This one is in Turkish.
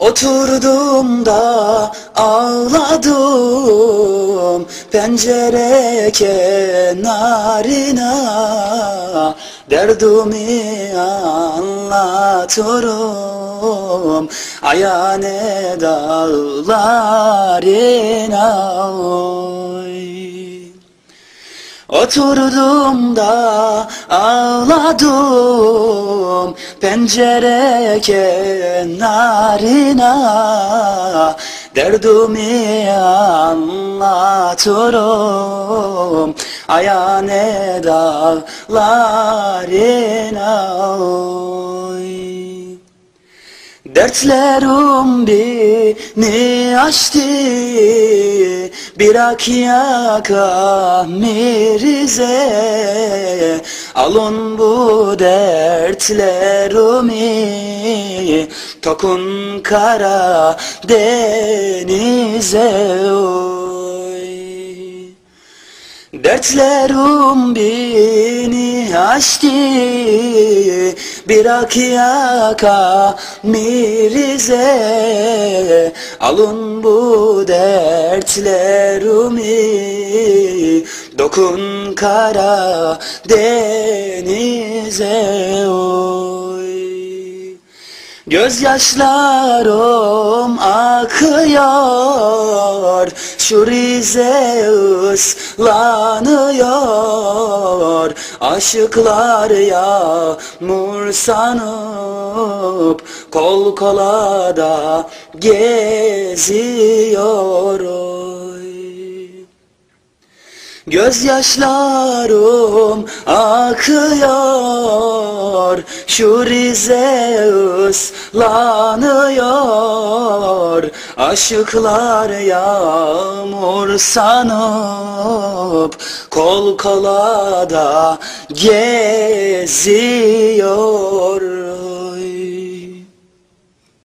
Oturdum da ağladım pencere kenarına Derdimi anlatıyorum ayane dağlarına. Oturdum da ağladım pencere kenarına Derdimi anlatıyorum ayane dağlarına. Dertlerim beni aştı bir akyaka mirize Alın bu dertlerimi Tokun kara denize. oy Dertlerim beni aştı bir akyaka mirize. Alın bu dertlerimi. Dokun kara denize. oy Gözyaşlarım akıyor Şu Rize ıslanıyor Aşıklar yağmur sanıp Kol kola da geziyor oy. Gözyaşlarım akıyor Şu Rize ıslanıyor. Aşıklar yağmur sanıp Kol kola da geziyor